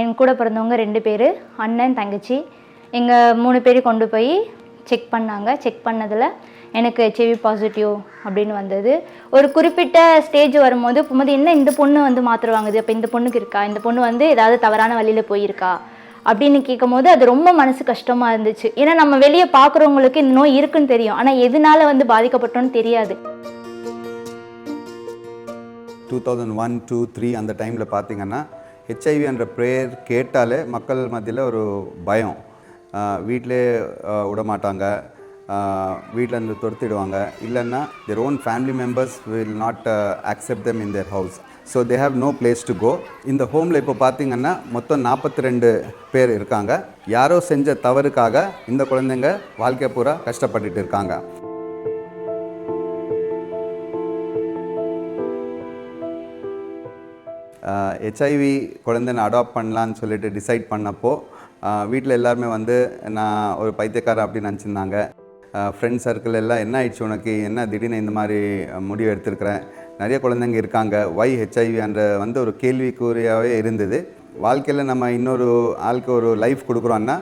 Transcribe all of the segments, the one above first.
என் கூட பிறந்தவங்க ரெண்டு பேர் அண்ணன் தங்கச்சி. எங்கள் மூணு பேரையும் கொண்டு போய் செக் பண்ணாங்க. செக் பண்ணதில் எனக்கு ஹெச்ஐவி பாசிட்டிவ் அப்படின்னு வந்தது. ஒரு குறிப்பிட்ட ஸ்டேஜ் வரும்போது போகும்போது என்ன இந்த பொண்ணு வந்து மாத்திரை வாங்குது அப்போ இந்த பொண்ணுக்கு இருக்கா? இந்த பொண்ணு வந்து ஏதாவது தவறான வழியில் போயிருக்கா? அப்படின்னு கேட்கும்போது அது ரொம்ப மனசு கஷ்டமாக இருந்துச்சு. ஏன்னா நம்ம வெளியே பார்க்குறவங்களுக்கு இந்த நோய் இருக்குன்னு தெரியும். ஆனால் எதனால வந்து பாதிக்கப்பட்டோன்னு தெரியாது. Two thousand one two three அந்த டைமில் பார்த்தீங்கன்னா ஹெச்ஐவி என்ற ப்ரேயர் கேட்டாலே மக்கள் மத்தியில் ஒரு பயம். வீட்டிலே விட மாட்டாங்க வீட்டில் இருந்து துரத்திடுவாங்க. இல்லைன்னா their own family members will not accept them in their house so they have no place to go இந்த ஹோமில் இப்போ பார்த்தீங்கன்னா மொத்தம் நாற்பத்தி ரெண்டு பேர் இருக்காங்க. யாரோ செஞ்ச தவறுக்காக இந்த குழந்தைங்க வாழ்க்கை பூரா கஷ்டப்பட்டுட்டு இருக்காங்க. ஹெச்ஐவி குழந்தைனை அடாப்ட் பண்ணலான்னு சொல்லிட்டு டிசைட் பண்ணப்போ வீட்டில் எல்லாருமே வந்து நான் ஒரு பைத்தியக்காரன் அப்படின்னு நினச்சிருந்தாங்க. ஃப்ரெண்ட் சர்க்கிள் எல்லாம் என்ன ஆயிடுச்சு உனக்கு? என்ன திடீர்னு இந்த மாதிரி முடிவு எடுத்திருக்கிறேன் நிறைய குழந்தைங்க இருக்காங்க. ஒய் ஹெச்ஐவி என்ற வந்து ஒரு கேள்விக்குறியாகவே இருந்தது. வாழ்க்கையில் நம்ம இன்னொரு ஆளுக்கு ஒரு லைஃப் கொடுக்குறோன்னா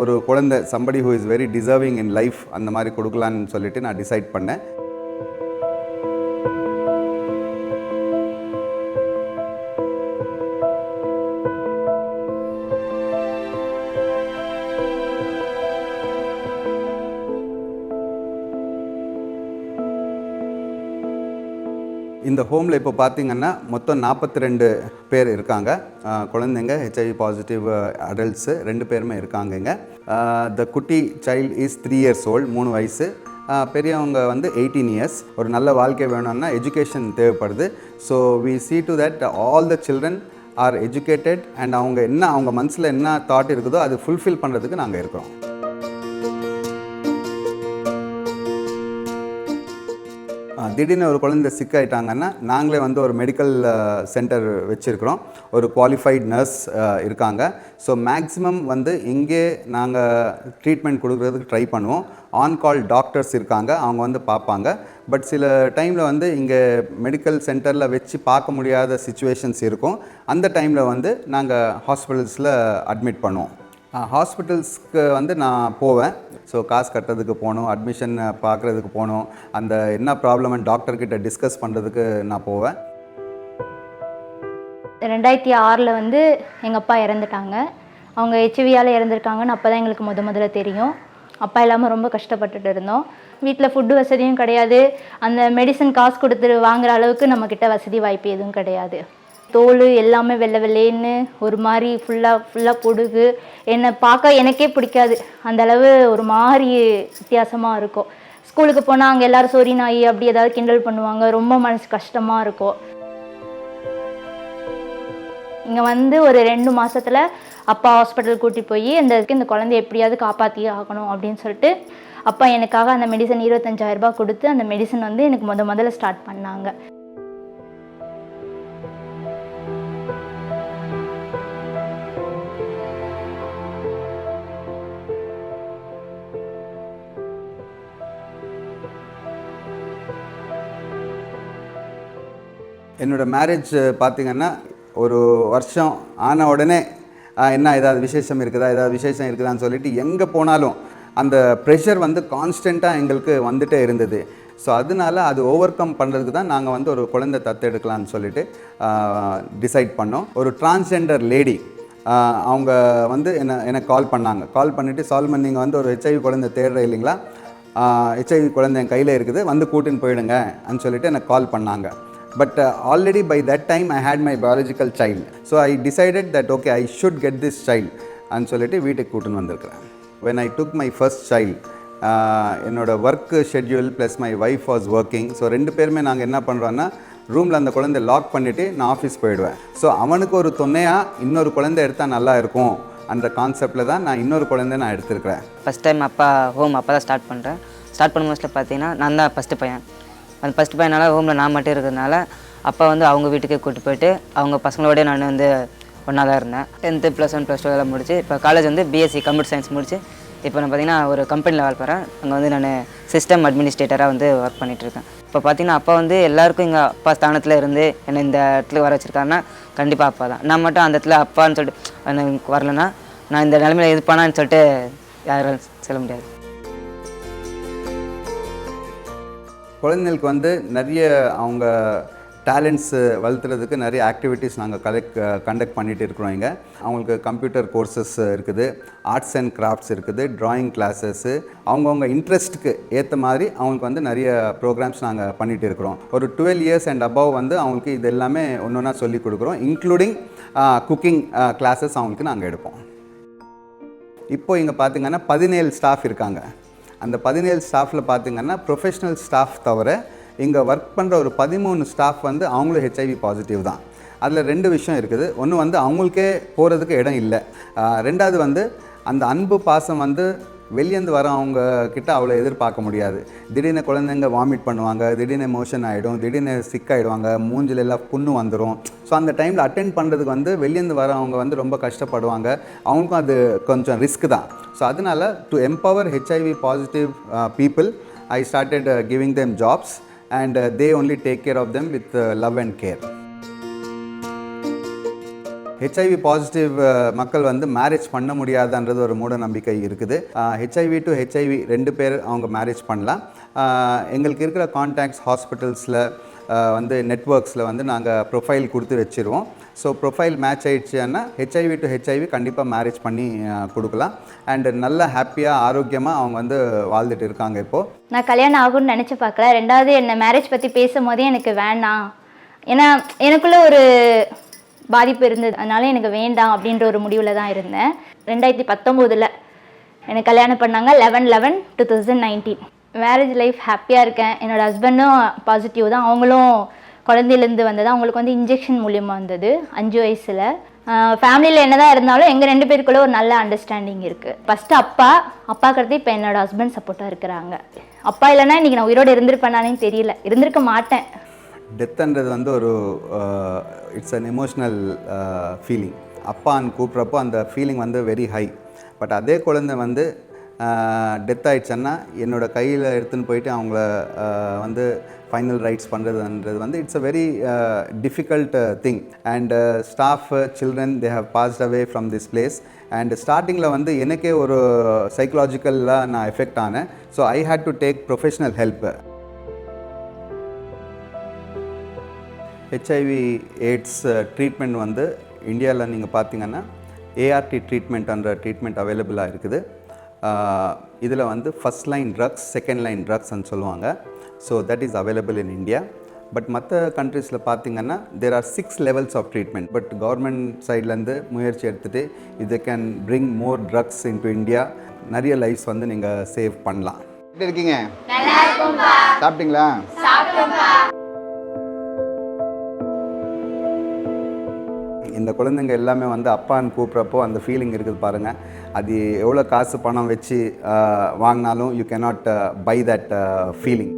ஒரு குழந்தை somebody who is very deserving in life அந்த மாதிரி கொடுக்கலான்னு சொல்லிட்டு நான் டிசைட் பண்ணேன். இந்த ஹோமில் இப்போ பார்த்தீங்கன்னா மொத்தம் நாற்பத்தி ரெண்டு பேர் இருக்காங்க. குழந்தைங்க ஹெச்ஐவி பாசிட்டிவ் அடல்ட்ஸு ரெண்டு பேருமே இருக்காங்கங்க த குட்டி child is three years old மூணு வயசு. பெரியவங்க வந்து எயிட்டீன் இயர்ஸ் ஒரு நல்ல வாழ்க்கை வேணும்னா எஜுகேஷன் தேவைப்படுது. So we see to that all the children are educated and அவங்க என்ன அவங்க மனசில் என்ன தாட் இருக்குதோ அது ஃபுல்ஃபில் பண்ணுறதுக்கு நாங்கள் இருக்கிறோம். திடீர்னு ஒரு குழந்தை சிக் ஆகிட்டாங்கன்னா நாங்களே வந்து ஒரு மெடிக்கல் சென்டர் வச்சுருக்கிறோம். ஒரு குவாலிஃபைட் நர்ஸ் இருக்காங்க. ஸோ மேக்ஸிமம் வந்து இங்கே நாங்கள் ட்ரீட்மெண்ட் கொடுக்குறதுக்கு ட்ரை பண்ணுவோம். ஆன் கால் டாக்டர்ஸ் இருக்காங்க அவங்க வந்து பார்ப்பாங்க. பட் சில டைமில் வந்து இங்கே மெடிக்கல் சென்டரில் வச்சு பார்க்க முடியாத சுச்சுவேஷன்ஸ் இருக்கும். அந்த டைமில் வந்து நாங்கள் ஹாஸ்பிட்டல்ஸில் அட்மிட் பண்ணுவோம். ஹாஸ்பிட்டல்ஸ்க்கு வந்து நான் போவேன். ஸோ காசு கட்டுறதுக்கு போகணும் அட்மிஷன் பார்க்குறதுக்கு போகணும் அந்த என்ன ப்ராப்ளம்னு டாக்டர்கிட்ட டிஸ்கஸ் பண்ணுறதுக்கு நான் போவேன். ரெண்டாயிரத்தி ஆறில் வந்து எங்கள் அப்பா இறந்துட்டாங்க. அவங்க ஹெச்வியால் இறந்துருக்காங்கன்னு அப்போ தான் எங்களுக்கு முத முதல்ல தெரியும். அப்பா இல்லாமல் ரொம்ப கஷ்டப்பட்டுட்டு இருந்தோம். வீட்டில் ஃபுட்டு வசதியும் கிடையாது. அந்த மெடிசன் காசு கொடுத்து வாங்குற அளவுக்கு நம்மக்கிட்ட வசதி வாய்ப்பு எதுவும் கிடையாது. தோல் எல்லாமே வெள்ளை வெள்ளைன்னு ஒரு மாதிரி ஃபுல்லாக ஃபுல்லாக பொடுகு. என்னை பார்க்க எனக்கே பிடிக்காது. அந்த அளவு ஒரு மாதிரி வித்தியாசமாக இருக்கும். ஸ்கூலுக்கு போனால் அங்கே எல்லோரும் சொறி நாய் அப்படி ஏதாவது கிண்டல் பண்ணுவாங்க. ரொம்ப மனசு கஷ்டமாக இருக்கும். இங்கே வந்து ஒரு ரெண்டு மாதத்தில் அப்பா ஹாஸ்பிட்டல் கூட்டி போய் இந்த இந்த குழந்தைய எப்படியாவது காப்பாற்றியே ஆகணும் அப்படின்னு சொல்லிட்டு அப்பா எனக்காக அந்த மெடிசன் இருபத்தஞ்சாயிரரூபா கொடுத்து அந்த மெடிசன் வந்து எனக்கு முத முதல்ல ஸ்டார்ட் பண்ணாங்க. என்னோடய மேரேஜ் பார்த்திங்கன்னா ஒரு வருஷம் ஆன உடனே என்ன ஏதாவது விசேஷம் இருக்குதா ஏதாவது விசேஷம் இருக்குதான்னு சொல்லிட்டு எங்கே போனாலும் அந்த ப்ரெஷர் வந்து கான்ஸ்டண்ட்டாக எங்களுக்கு வந்துகிட்டே இருந்தது. ஸோ அதனால அது ஓவர் கம் பண்ணுறதுக்கு தான் நாங்கள் வந்து ஒரு குழந்தை தத்தெடுக்கலாம்னு சொல்லிட்டு டிசைட் பண்ணோம். ஒரு டிரான்ஸ்ஜெண்டர் லேடி அவங்க வந்து என்ன எனக்கு கால் பண்ணாங்க. கால் பண்ணிவிட்டு சால்மன் நீங்கள் வந்து ஒரு ஹெச்ஐவி குழந்தை தேடுற இல்லைங்களா? ஹெச்ஐவி குழந்தை என் கையில் இருக்குது. வந்து கூட்டின்னு போயிடுங்க. அப்படின்னு சொல்லிட்டு எனக்கு கால் பண்ணாங்க. But already by that time I had my biological child. So I decided that okay I should get this child. அப்படின்னு சொல்லிட்டு வீட்டுக்கு கூட்டின்னு வந்திருக்கிறேன். When I took my first child என்னோடய என்னோட work schedule plus my wife was working so ரெண்டு பேருமே நாங்கள் என்ன பண்ணுறோன்னா ரூமில் அந்த குழந்தை லாக் பண்ணிவிட்டு நான் ஆஃபீஸ் போயிடுவேன். ஸோ அவனுக்கு ஒரு துணையாக இன்னொரு குழந்தை எடுத்தால் நல்லா இருக்கும். அந்த கான்செப்டில் தான் நான் இன்னொரு குழந்தை நான் எடுத்திருக்கிறேன். ஃபஸ்ட் டைம் அப்பா ஹோம் அப்போ தான் ஸ்டார்ட் பண்ணுறேன் ஸ்டார்ட் பண்ணும் மோஸ்ட்டில் பார்த்தீங்கன்னா நான் தான் ஃபஸ்ட்டு பையன். அந்த ஃபஸ்ட்டு பையனால் ஹோமில் நான் மட்டும் இருக்கிறதுனால அப்பா வந்து அவங்க வீட்டுக்கே கூப்பிட்டு போயிட்டு அவங்க பசங்களோடய நான் வந்து ஒன்றா தான் இருந்தேன். Tenth plus one plus two எல்லாம் முடிச்சு இப்போ காலேஜ் வந்து பிஎஸ்சி கம்ப்யூட்டர் சயின்ஸ் முடிச்சு இப்போ நான் பார்த்தீங்கன்னா ஒரு கம்பெனியில் வேலை போகிறேன் அங்கே வந்து நான் சிஸ்டம் அட்மினிஸ்ட்ரேட்டராக வந்து ஒர்க் பண்ணிகிட்ருக்கேன் இப்போ பார்த்தீங்கன்னா அப்பா வந்து எல்லாருக்கும் எங்கள் அப்பா ஸ்தானத்தில் இருந்து என்னை இந்த இடத்துல வர வச்சுருக்காருன்னா கண்டிப்பாக அப்பா தான். நான் மட்டும் அந்த இடத்துல அப்பான்னு சொல்லிட்டு எனக்கு வரலன்னா நான் இந்த நிலமையில இருப்பானான்னு சொல்லிட்டு யாரும் சொல்ல முடியாது. குழந்தைங்களுக்கு வந்து நிறைய அவங்க டேலண்ட்ஸு வளர்த்துறதுக்கு நிறைய ஆக்டிவிட்டீஸ் நாங்கள் கலெக்ட் கண்டக்ட் பண்ணிகிட்டு இருக்கிறோம் இங்கே. அவங்களுக்கு கம்ப்யூட்டர் கோர்சஸ் இருக்குது ஆர்ட்ஸ் அண்ட் கிராஃப்ட்ஸ் இருக்குது ட்ராயிங் கிளாஸஸ்ஸு அவங்கவுங்க இன்ட்ரெஸ்ட்டுக்கு ஏற்ற மாதிரி அவங்களுக்கு வந்து நிறைய ப்ரோக்ராம்ஸ் நாங்கள் பண்ணிகிட்டு இருக்கிறோம். ஒரு டுவெல் இயர்ஸ் அண்ட் அபவ் வந்து அவங்களுக்கு இது எல்லாமே ஒன்று ஒன்றா சொல்லி கொடுக்குறோம் இன்க்ளூடிங் குக்கிங் கிளாஸஸ் அவங்களுக்கு நாங்கள் எடுப்போம். இப்போ இங்கே பார்த்தீங்கன்னா பதினேழு ஸ்டாஃப் இருக்காங்க. அந்த பதினேழு ஸ்டாஃபில் பார்த்தீங்கன்னா ப்ரொஃபஷனல் ஸ்டாஃப் தவிர இங்கே ஒர்க் பண்ணுற ஒரு பதிமூணு ஸ்டாஃப் வந்து அவங்களும் ஹெச்ஐவி பாசிட்டிவ் தான். அதில் ரெண்டு விஷயம் இருக்குது. ஒன்று வந்து அவங்களுக்கே போகிறதுக்கு இடம் இல்லை. ரெண்டாவது வந்து அந்த அன்பு பாசம் வந்து வெளியேந்து வரவங்க கிட்ட அவ்வளோ எதிர்பார்க்க முடியாது. திடீர்னு குழந்தைங்க வாமிட் பண்ணுவாங்க திடீர்னு மோஷன் ஆகிடும் திடீர்னு சிக் ஆகிடுவாங்க மூஞ்சில் எல்லாம் புண்ணு வந்துடும் ஸோ அந்த டைமில் அட்டென்ட் பண்ணுறதுக்கு வந்து வெளியேந்து வரவங்க வந்து ரொம்ப கஷ்டப்படுவாங்க. அவங்களுக்கும் அது கொஞ்சம் ரிஸ்க் தான். ஸோ அதனால to empower HIV positive people I started giving them jobs and they only take care of them with love and care HIV positive மக்கள் வந்து மேரேஜ் பண்ண முடியாதுன்றது ஒரு மூட நம்பிக்கை இருக்குது ஹெச்ஐவி டு ஹெச்ஐவி ரெண்டு பேர் அவங்க மேரேஜ் பண்ணலாம். எங்களுக்கு இருக்கிற கான்டாக்ட்ஸ் ஹாஸ்பிட்டல்ஸில் வந்து நெட்ஒர்க்ஸில் வந்து நாங்கள் ப்ரொஃபைல் கொடுத்து வச்சுருவோம். ஸோ ப்ரொஃபைல் மேட்ச் ஆகிடுச்சுன்னா ஹெச்ஐவி டு ஹெச்ஐவி கண்டிப்பாக மேரேஜ் பண்ணி கொடுக்கலாம். அண்ட் நல்ல ஹாப்பியாக ஆரோக்கியமாக அவங்க வந்து வாழ்ந்துட்டு இருக்காங்க இப்போது நான் கல்யாணம் ஆகும்னு நினச்சி பார்க்கல. ரெண்டாவது என்னை மேரேஜ் பற்றி பேசும்போதே எனக்கு வேணாம் ஏன்னா எனக்குள்ளே ஒரு பாதிப்பு இருந்தது. அதனால எனக்கு வேண்டாம் அப்படின்ற ஒரு முடிவில் தான் இருந்தேன். ரெண்டாயிரத்தி பத்தொம்போதில் எனக்கு கல்யாணம் பண்ணாங்க eleven eleven two thousand nineteen marriage life ஹாப்பியாக இருக்கேன். என்னோட ஹஸ்பண்டும் பாசிட்டிவ் தான். அவங்களும் குழந்தையிலேருந்து வந்தது. அவங்களுக்கு வந்து இன்ஜெக்ஷன் மூலியமாக வந்தது அஞ்சு வயசில். ஃபேமிலியில் என்ன தான் இருந்தாலும் எங்கள் ரெண்டு பேருக்குள்ளே ஒரு நல்ல அண்டர்ஸ்டாண்டிங் இருக்குது ஃபஸ்ட்டு அப்பா அப்பாக்கிறது இப்போ என்னோட ஹஸ்பண்ட் சப்போர்ட்டாக இருக்கிறாங்க. அப்பா இல்லைன்னா இன்றைக்கி நான் உயிரோடு இருந்திருப்பேனானே தெரியல. இருந்திருக்க மாட்டேன். டெத்துன்றது வந்து ஒரு இட்ஸ் அன் எமோஷ்னல் ஃபீலிங் அப்பான்னு கூப்பிட்றப்போ அந்த ஃபீலிங் வந்து வெரி ஹை பட் அதே குழந்தை வந்து டெத் ஆயிடுச்சுன்னா என்னோடய கையில் எடுத்துன்னு போயிட்டு அவங்கள வந்து ஃபைனல் ரைட்ஸ் பண்ணுறதுன்றது வந்து it's a very difficult thing and staff children they have passed away from this place and ஸ்டார்டிங்கில் வந்து எனக்கே ஒரு சைக்கலாஜிக்கலாக நான் எஃபெக்ட் ஆனேன். So I had to take professional help HIV AIDS treatment வந்து இந்தியாவில் நீங்கள் பார்த்தீங்கன்னா ஏஆர்டி ட்ரீட்மெண்ட்ன்ற ட்ரீட்மெண்ட் அவைலபிளாக இருக்குது. இதில் வந்து first line drugs second line ட்ரக்ஸ்ன்னு சொல்லுவாங்க. So that is available in India but மற்ற கண்ட்ரீஸில் பார்த்தீங்கன்னா there are six levels of treatment but government சைட்லேருந்து முயற்சி எடுத்துகிட்டு இது can bring more drugs into India நிறைய லைஃப்ஸ் வந்து நீங்கள் சேவ் பண்ணலாம். எப்படி இருக்கீங்க? சாப்பிட்டீங்களா? இந்த குழந்தைங்க எல்லாமே வந்து அப்பான்னு கூப்பிட்றப்போ அந்த ஃபீலிங் இருக்குது பாருங்கள் அது எவ்வளோ காசு பணம் வச்சு வாங்கினாலும் you cannot buy that feeling